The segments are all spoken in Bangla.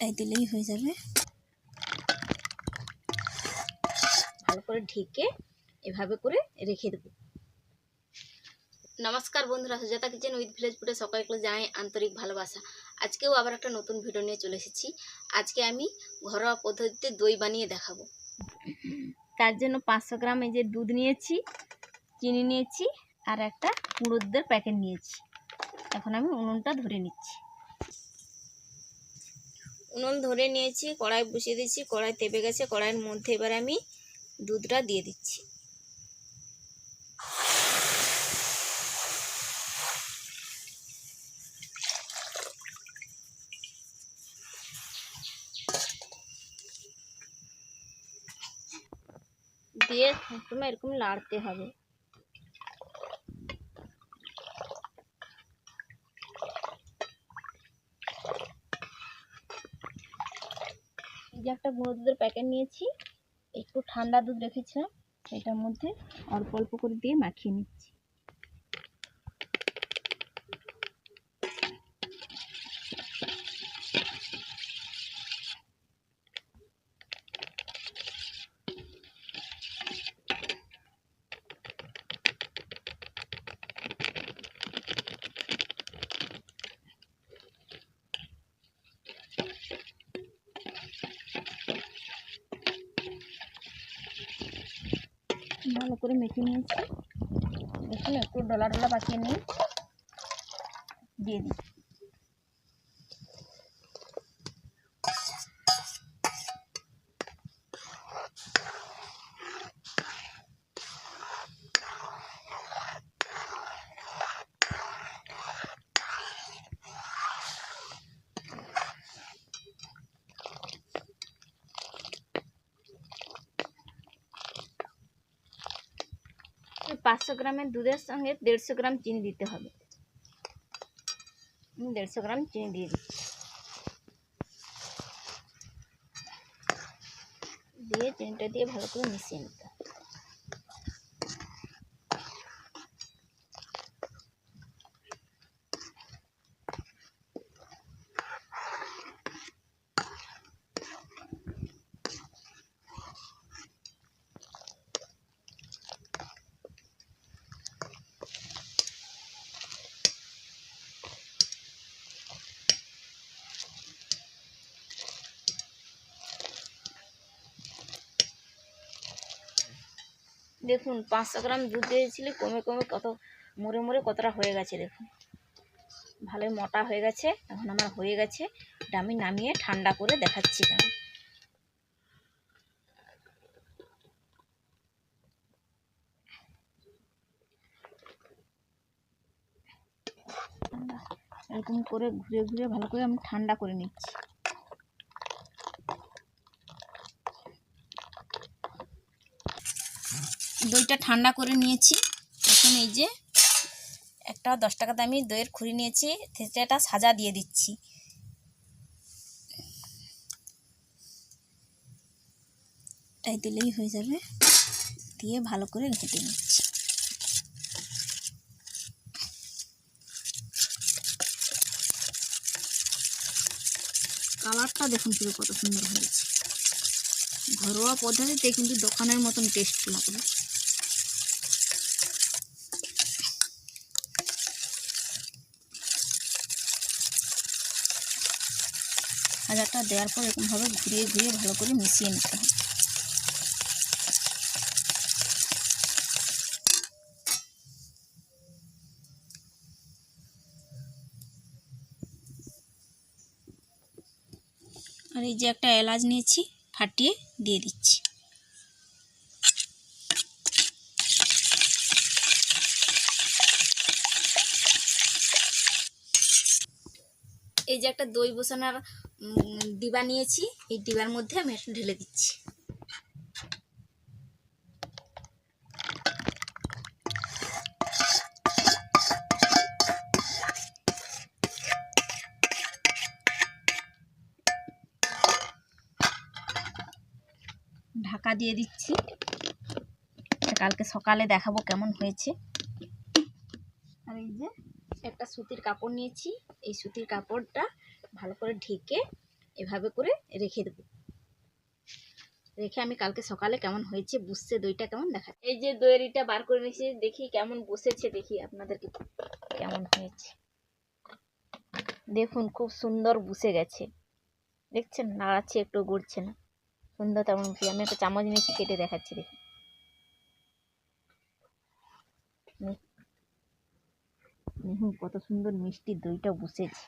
এটাই দিলেই হয়ে যাবে। ভালো করে ঢেকে এভাবে করে রেখে দেবো। নমস্কার বন্ধুরা সুজাতা কিচেন উইথ ভিলেজ ফুডে সকালকে জানাই আন্তরিক ভালোবাসা। আজকেও আবার একটা নতুন ভিডিও নিয়ে চলে এসেছি। আজকে আমি ঘরোয়া পদ্ধতিতে দই বানিয়ে দেখাবো। তার জন্য পাঁচশো গ্রাম এই যে দুধ নিয়েছি চিনি নিয়েছি আর একটা কুড়োদের প্যাকেট নিয়েছি। এখন আমি উনুনটা ধরে নিচ্ছি। উনুন ধরে নিয়েছি, কড়াই বসিয়ে দিচ্ছি কড়াই তেপে গেছে, কড়াইয়ের মধ্যে এবার আমি দুধটা দিয়ে দিচ্ছি। দিয়ে সবসময় এরকম লাড়তে হবে। যে একটা গুঁড়ো দুধের প্যাকেট নিয়েছি, একটু ঠান্ডা দুধ রেখেছিলাম, এটার মধ্যে অল্প অল্প করে দিয়ে মাখিয়ে নিচ্ছি। ভালো করে মেখে নিয়েছি। দেখুন একটু ডলা ডলা পাকিয়ে নিয়ে দিয়ে দিই পাঁচশো গ্রামের দুধের সঙ্গে দেড়শো গ্রাম চিনি দিতে হবে। আমি দেড়শো গ্রাম চিনি দিয়ে দিচ্ছি। দিয়ে চিনিটা দিয়ে ভালো করে মিশিয়ে নিতে হবে। দেখুন, পাঁচশো গ্রাম দুধ দিয়েছিলি, কমে কমে কত, মরে মরে কতটা হয়ে গেছে দেখুন। ভালোই মোটা হয়ে গেছে, এখন আমার হয়ে গেছে, এটা আমি নামিয়ে ঠান্ডা করে দেখাচ্ছি কেন এরকম করে ঘুরে ঘুরে ভালো করে আমি ঠান্ডা করে নিচ্ছি। দইটা ঠান্ডা করে নিয়েছি। এখন এই যে একটা দশ টাকা দামি দইয়ের খুঁড়ি নিয়েছি সেটা সাজা দিয়ে দিচ্ছি। এটাই দিলেই হয়ে যাবে। দিয়ে ভালো করে ঘেটে নিচ্ছি। কালারটা দেখুন কত সুন্দর হয়েছে। ঘরোয়া পদ্ধতিতে কিন্তু দোকানের মতন টেস্ট লাগবে। হাজারটা দেওয়ার পর এরকমভাবে ঘুরিয়ে ঘুরিয়ে ভালো করে মিশিয়ে নিতে হবে। আর এই যে একটা এলাচ নিয়েছি, ফাটিয়ে দিয়ে দিচ্ছি। এই যে একটা দই বসানোর ডিবা নিয়েছি, এই ডিবার মধ্যে আমি ঢেলে দিচ্ছি। ঢাকা দিয়ে দিচ্ছি। কালকে সকালে দেখাবো কেমন হয়েছে। আর এই যে একটা সুতির কাপড় নিয়েছি, এই সুতির কাপড়টা ভালো করে ঢেকে এভাবে করে রেখে দেবো। রেখে আমি কালকে সকালে কেমন হয়েছে বুঝছে দইটা কেমন দেখা এই যে দইয়েরটা বার করে নিয়েছি, দেখি কেমন বসেছে, দেখি আপনাদেরকে কেমন হয়েছে। দেখুন, খুব সুন্দর বসে গেছে। দেখছেন? নাড়াচ্ছে, একটু গড়ছে না। সুন্দর তেমন আমি একটা চামচ নিয়েছি, কেটে দেখাচ্ছি, দেখি। দেখুন কত সুন্দর মিষ্টি দইটা বসেছে।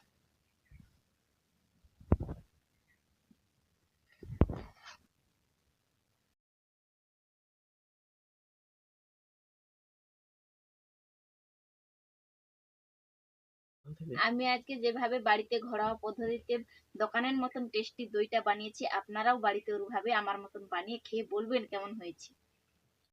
আমি আজকে যেভাবে বাড়িতে ঘরোয়া পদ্ধতিতে দোকানের মতন টেস্টি দইটা বানিয়েছি, আপনারাও বাড়িতে ওভাবে আমার মতন বানিয়ে খেয়ে বলবেন কেমন হয়েছে।